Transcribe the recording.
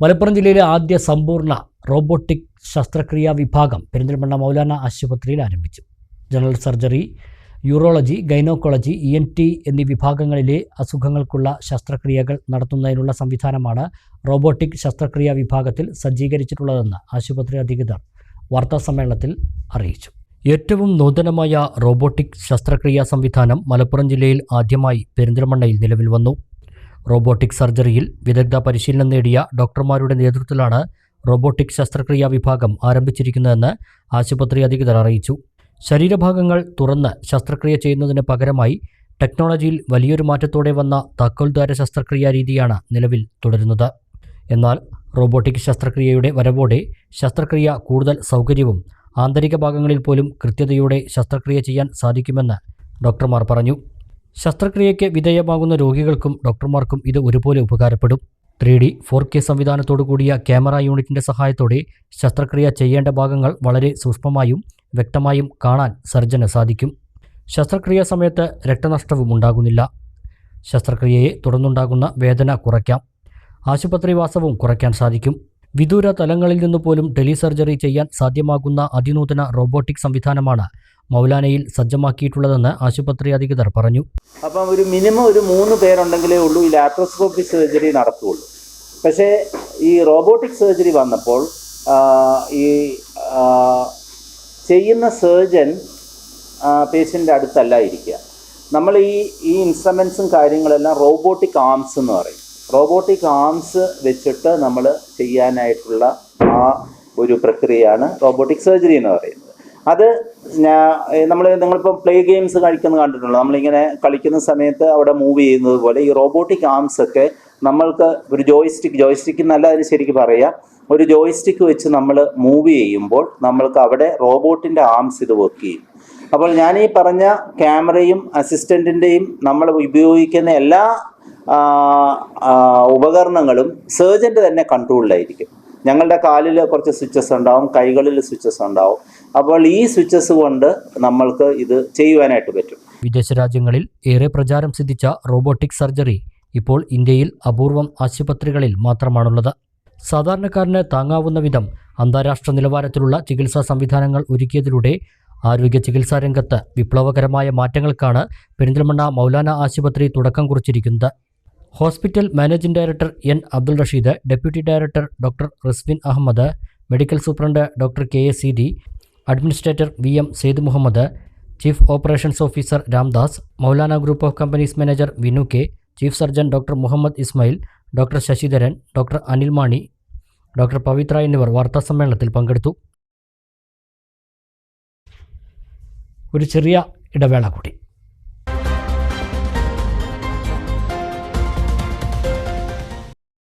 മലപ്പുറം ജില്ലയിലെ ആദ്യ സമ്പൂർണ റോബോട്ടിക് ശസ്ത്രക്രിയാ വിഭാഗം പെരിന്തൽമണ്ണ മൗലാന ആശുപത്രിയിൽ ആരംഭിച്ചു. General surgery urology gynaecology E N T എന്നീ വിഭാഗങ്ങളിലെ അസുഖങ്ങൾക്കുള്ള ശസ്ത്രക്രിയകൾ നടത്തുന്നതിനുള്ള സംവിധാനമാണ് റോബോട്ടിക് ശസ്ത്രക്രിയാ വിഭാഗത്തിൽ സജ്ജീകരിച്ചിട്ടുള്ളതെന്ന് ആശുപത്രി അധികൃതർ വാർത്താസമ്മേളനത്തിൽ അറിയിച്ചു. ഏറ്റവും നൂതനമായ റോബോട്ടിക് ശസ്ത്രക്രിയാ സംവിധാനം മലപ്പുറം ജില്ലയിൽ ആദ്യമായി പെരിന്തൽമണ്ണയിൽ നിലവിൽ വന്നു. റോബോട്ടിക് സർജറിയിൽ വിദഗ്ധ പരിശീലനം നേടിയ ഡോക്ടർമാരുടെ നേതൃത്വത്തിലാണ് റോബോട്ടിക് ശസ്ത്രക്രിയാ വിഭാഗം ആരംഭിച്ചിരിക്കുന്നതെന്ന് ആശുപത്രി അധികൃതർ അറിയിച്ചു. ശരീരഭാഗങ്ങൾ തുറന്ന് ശസ്ത്രക്രിയ ചെയ്യുന്നതിന് പകരമായി ടെക്നോളജിയിൽ വലിയൊരു മാറ്റത്തോടെ വന്ന താക്കോൽദ്വാര ശസ്ത്രക്രിയാ രീതിയാണ് നിലവിൽ തുടരുന്നത്. എന്നാൽ റോബോട്ടിക് ശസ്ത്രക്രിയയുടെ വരവോടെ ശസ്ത്രക്രിയ കൂടുതൽ സൗകര്യവും ആന്തരിക ഭാഗങ്ങളിൽ പോലും കൃത്യതയോടെ ശസ്ത്രക്രിയ ചെയ്യാൻ സാധിക്കുമെന്ന് ഡോക്ടർമാർ പറഞ്ഞു. ശസ്ത്രക്രിയയ്ക്ക് വിധേയമാകുന്ന രോഗികൾക്കും ഡോക്ടർമാർക്കും ഇത് ഒരുപോലെ ഉപകാരപ്പെടും. ത്രീ ഡി ഫോർ കെ സംവിധാനത്തോടു കൂടിയ ക്യാമറ യൂണിറ്റിന്റെ സഹായത്തോടെ ശസ്ത്രക്രിയ ചെയ്യേണ്ട ഭാഗങ്ങൾ വളരെ സൂക്ഷ്മമായും വ്യക്തമായും കാണാൻ സർജന് സാധിക്കും. ശസ്ത്രക്രിയ സമയത്ത് രക്തനഷ്ടവും ഉണ്ടാകുന്നില്ല. ശസ്ത്രക്രിയയെ തുടർന്നുണ്ടാകുന്ന വേദന കുറയ്ക്കാം. ആശുപത്രിവാസവും കുറയ്ക്കാൻ സാധിക്കും. വിദൂര തലങ്ങളിൽ നിന്ന് പോലും ടെലിസർജറി ചെയ്യാൻ സാധ്യമാകുന്ന അതിനൂതന റോബോട്ടിക് സംവിധാനമാണ് മൗലാനയിൽ സജ്ജമാക്കിയിട്ടുള്ളതെന്ന് ആശുപത്രി അധികൃതർ പറഞ്ഞു. അപ്പം ഒരു മിനിമം ഒരു മൂന്ന് പേരുണ്ടെങ്കിലേ ഉള്ളൂ ഈ ലാപ്രോസ്കോപ്പിക് സർജറി നടത്തുകയുള്ളൂ പക്ഷേ ഈ റോബോട്ടിക് സർജറി വന്നപ്പോൾ ഈ ചെയ്യുന്ന സർജൻ പേഷ്യന്റെ അടുത്തല്ല ഇരിക്കുക നമ്മൾ ഈ ഈ ഇൻസ്ട്രുമെൻസും കാര്യങ്ങളെല്ലാം റോബോട്ടിക് ആംസ് എന്ന് പറയും. റോബോട്ടിക് ആംസ് വെച്ചിട്ട് നമ്മൾ ചെയ്യാനായിട്ടുള്ള ആ ഒരു പ്രക്രിയയാണ് റോബോട്ടിക് സർജറി എന്ന് പറയുന്നത്. അത് നമ്മൾ നിങ്ങളിപ്പോൾ പ്ലേ ഗെയിംസ് കളിക്കുന്നത് കണ്ടിട്ടുണ്ടോ? നമ്മളിങ്ങനെ കളിക്കുന്ന സമയത്ത് അവിടെ മൂവ് ചെയ്യുന്നത് പോലെ ഈ റോബോട്ടിക് ആംസ് ഒക്കെ നമ്മൾക്ക് ഒരു ജോയിസ്റ്റിക് ജോയിസ്റ്റിക് എന്നല്ല അതിന് ശരിക്കും പറയാം. ഒരു ജോയിസ്റ്റിക്ക് വെച്ച് നമ്മൾ മൂവ് ചെയ്യുമ്പോൾ നമ്മൾക്ക് അവിടെ റോബോട്ടിന്റെ ആംസ് ഇത് വർക്ക് ചെയ്യും. അപ്പോൾ ഞാൻ ഈ പറഞ്ഞ ക്യാമറയും അസിസ്റ്റന്റിന്റെയും നമ്മൾ ഉപയോഗിക്കുന്ന എല്ലാ ഉപകരണങ്ങളും സർജന്റെ തന്നെ കൺട്രോളിലായിരിക്കും ഞങ്ങളുടെ കാലിൽ കുറച്ച് സ്വിച്ചസ് ഉണ്ടാവും കൈകളിൽ സ്വിച്ചസ് ഉണ്ടാവും. അപ്പോൾ ഈ സ്വിച്ചസ് കൊണ്ട് നമ്മൾക്ക് ഇത് ചെയ്യുവാനായിട്ട് പറ്റും. വിദേശ രാജ്യങ്ങളിൽ ഏറെ പ്രചാരം സിദ്ധിച്ച റോബോട്ടിക് സർജറി ഇപ്പോൾ ഇന്ത്യയിൽ അപൂർവം ആശുപത്രികളിൽ മാത്രമാണുള്ളത്. സാധാരണക്കാരന് താങ്ങാവുന്ന വിധം അന്താരാഷ്ട്ര നിലവാരത്തിലുള്ള ചികിത്സാ സംവിധാനങ്ങൾ ഒരുക്കിയതിലൂടെ ആരോഗ്യ ചികിത്സാ രംഗത്ത് വിപ്ലവകരമായ മാറ്റങ്ങൾക്കാണ് പെരിന്തൽമണ്ണ മൗലാന ആശുപത്രി തുടക്കം കുറിച്ചിരിക്കുന്നത്. Hospital managing director N Abdul Rasheed deputy director doctor Risbin Ahammed medical superintendent doctor K A C D administrator V M Syed Muhammad chief operations officer Ramdas Moulana group of companies manager Vinu K chief surgeon doctor Muhammad Ismail doctor Sasidharan doctor Anil Mani doctor Pavithra എന്നിവർ വാർത്താ സമ്മേളനത്തിൽ പങ്കെടുത്തു. ഒരു ചെറിയ ഇടവേള കൂടി.